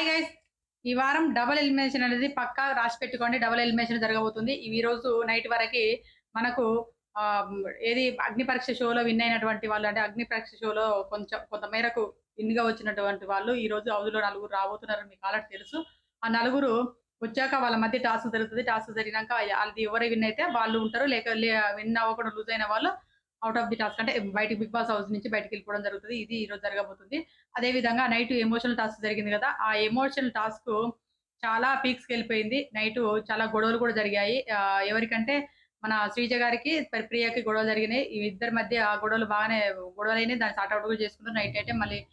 Hi guys ఈ వారం double elimination అనేది పక్కా రాసి పెట్టుకోండి. డబుల్ ఎలిమినేషన్ జరగబోతుంది. ఈ రోజు నైట్ వరకు మనకు ఆ, ఏది అగ్ని పరీక్ష షోలో విన్ అయినటువంటి వాళ్ళు అంటే అగ్ని పరీక్ష షోలో కొంచెం కొంత మేరకు విన్గా వచ్చినటువంటి వాళ్ళు ఈ రోజు అవధిలో నలుగురు రాబోతున్నారు మీకు ఆల్రెడీ తెలుసు. ఆ నలుగురు వచ్చాక వాళ్ళ మధ్య టాస్క్ జరుగుతుంది. టాస్క్ జరిగినాక అది ఎవరు విన్ అయితే వాళ్ళు ఉంటారు. లేక విన్ అవ్వకుండా లూజ్ అయిన వాళ్ళు అవుట్ ఆఫ్ ది టాస్క్ అంటే బయటికి బిగ్ బాస్ హౌస్ నుంచి బయటికి వెళ్ళిపోవడం జరుగుతుంది. ఇది ఈ రోజు జరగబోతుంది. అదే విధంగా నైట్ ఎమోషనల్ టాస్క్ జరిగింది కదా ఆ ఎమోషనల్ టాస్క్ చాలా పీక్స్కి వెళ్ళిపోయింది. నైట్ చాలా గొడవలు కూడా జరిగాయి. ఆ, ఎవరికంటే మన శ్రీజ గారికి ప్రి- ప్రియకి గొడవలు జరిగినాయి. ఈ ఇద్దరి మధ్య ఆ గొడవలు బాగానే గొడవలు దాన్ని సార్ట్ కూడా చేసుకుంటారు నైట్ అయితే మళ్ళీ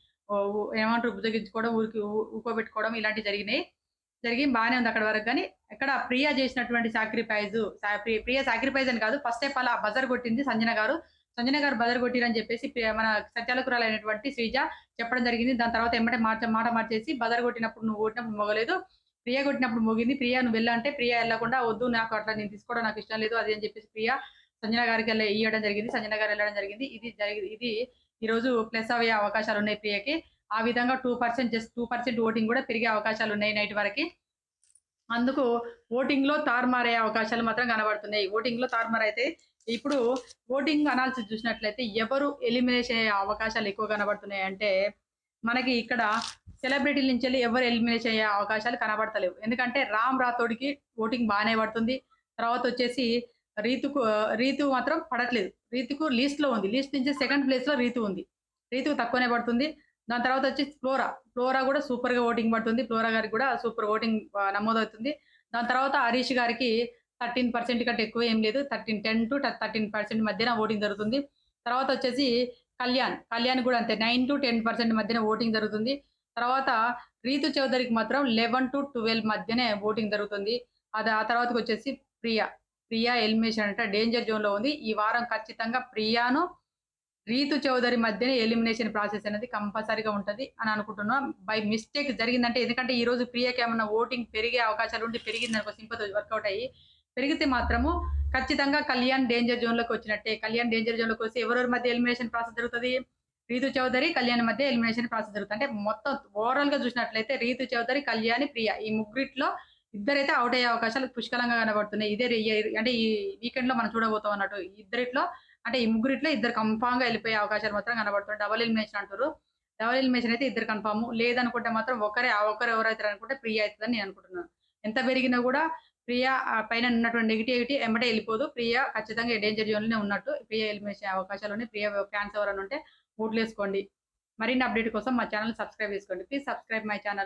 ఏమంటారు బుజ్జగించుకోవడం ఊరికి ఊకోబెట్టుకోవడం ఇలాంటివి జరిగినాయి. జరిగి బాగానే ఉంది అక్కడ వరకు. కానీ ఇక్కడ ప్రియ చేసినటువంటి సాక్రిఫైజ్ ప్రియ సాక్రిఫైజ్ అని కాదు. ఫస్ట్ టైప్ అలా బజర్ కొట్టింది సంజన గారు. సంజన గారు బదర్ కొట్టిరని చెప్పేసి మన సత్యాలకురాలు అయినటువంటి శ్రీజ చెప్పడం జరిగింది. దాని తర్వాత ఎమ్మటే మార్చ మాట మార్చేసి బజర్ కొట్టినప్పుడు నువ్వు కొట్టినప్పుడు మొగలేదు. ప్రియ కొట్టినప్పుడు మోగింది. ప్రియ నువ్వు వెళ్ళంటే ప్రియ వెళ్ళకుండా వద్దు నాకు అట్లా నేను తీసుకోవడం నాకు ఇష్టం లేదు అది అని చెప్పేసి ప్రియ సంజన గారికి వెళ్ళి ఇవ్వడం జరిగింది. సంజన గారు వెళ్ళడం జరిగింది. ఇది జరిగింది ఇది ఈ రోజు ప్లస్ అయ్యే అవకాశాలు ఉన్నాయి ప్రియకి. ఆ విధంగా two percent just two percent voting కూడా పెరిగే అవకాశాలు ఉన్నాయి నైట్ వరకు. అందుకు ఓటింగ్లో అవకాశాలు మాత్రం కనబడుతున్నాయి. ఓటింగ్లో తారుమారు అయితే ఇప్పుడు ఓటింగ్ అనాలిసిస్ చూసినట్లయితే ఎవరు ఎలిమినేషన్ అయ్యే అవకాశాలు ఎక్కువ కనబడుతున్నాయి అంటే మనకి ఇక్కడ సెలబ్రిటీల నుంచి వెళ్ళి ఎవరు ఎలిమినేషన్ అయ్యే అవకాశాలు కనబడతలేవు. ఎందుకంటే రామ్ రాథోడ్కి ఓటింగ్ బాగానే పడుతుంది. తర్వాత వచ్చేసి రీతుకు రీతు మాత్రం పడట్లేదు. రీతుకు లీస్ట్లో ఉంది. లీస్ట్ నుంచి సెకండ్ ప్లేస్లో రీతు ఉంది. రీతుకు తక్కువనే పడుతుంది. దాని తర్వాత వచ్చి ఫ్లోరా. ఫ్లోరా కూడా సూపర్గా ఓటింగ్ పడుతుంది. ఫ్లోరా గారికి కూడా సూపర్ ఓటింగ్ నమోదవుతుంది. దాని తర్వాత హరీష్ గారికి థర్టీన్ పర్సెంట్ కంటే ఎక్కువ ఏం లేదు. Thirteen ten to thirteen percent మధ్యన ఓటింగ్ జరుగుతుంది. తర్వాత వచ్చేసి కళ్యాణ్. కళ్యాణ్ కూడా అంతే నైన్ టు టెన్ పర్సెంట్ మధ్యన ఓటింగ్ జరుగుతుంది. తర్వాత రీతు చౌదరికి మాత్రం లెవెన్ టు ట్వెల్వ్ మధ్యనే ఓటింగ్ జరుగుతుంది. అది ఆ తర్వాతకి వచ్చేసి ప్రియా. ప్రియా ఎలిమినేషన్ అంటే డేంజర్ జోన్లో ఉంది. ఈ వారం ఖచ్చితంగా ప్రియాను రీతు చౌదరి మధ్యనే ఎలిమినేషన్ ప్రాసెస్ అనేది కంపల్సరీగా ఉంటది అని అనుకుంటున్నాం. బై మిస్టేక్ జరిగిందంటే ఎందుకంటే ఈ రోజు ఏమన్నా ఓటింగ్ పెరిగే అవకాశాలు ఉండి పెరిగింది అనుకో సింపతి వర్కౌట్ అయ్యి పెరిగితే మాత్రము ఖచ్చితంగా కళ్యాణ్ డేంజర్ జోన్లోకి వచ్చినట్టే. కళ్యాణ్ డేంజర్ జోన్లోకి వస్తే ఎవరెవరి మధ్య ఎలిమినేషన్ ప్రాసెస్ జరుగుతుంది? రీతు చౌదరి కళ్యాణ్ మధ్య ఎలిమినేషన్ ప్రాసెస్ జరుగుతుంది. అంటే మొత్తం ఓవరాల్గా చూసినట్లయితే రీతు చౌదరి కళ్యాణ్ ప్రియ ఈ ముగ్గురిట్లో ఇద్దరైతే అవుట్ అయ్యే అవకాశాలు పుష్కలంగా కనబడుతున్నాయి. ఇదే రి- అంటే ఈ వీకెండ్లో మనం చూడబోతాం అన్నట్టు ఇద్దరిట్లో అంటే ఈ ముగ్గురిట్లో ఇద్దరు కన్ఫామ్గా వెళ్ళిపోయే అవకాశాలు మాత్రం కనబడుతుంది డబల్ ఎలిమినేషన్ అంటారు. డబల్ ఎలిమినేషన్ అయితే ఇద్దరు కన్ఫామ్ లేదనుకుంటే మాత్రం ఒకరే ఆ ఒకరు ఎవరైతే అనుకుంటే ప్రియ అవుతుందని నేను అనుకుంటున్నాను. ఎంత పెరిగినా కూడా ప్రియ పైన ఉన్నటువంటి నెగిటివిటీ ఎమ్మటే వెళ్ళిపోదు. ప్రియా ఖచ్చితంగా డేంజర్ జోన్లోనే ఉన్నట్టు. ప్రియ ఎలిమినేషన్ అవకాశాలు ఉన్నాయి ప్రియా ఫ్యాన్స్ ఎవరైనా ఉంటే ఓట్లు వేసుకోండి మరిన్ని అప్డేట్ కోసం మా ఛానల్ సబ్స్క్రైబ్ చేసుకోండి. Please subscribe my channel.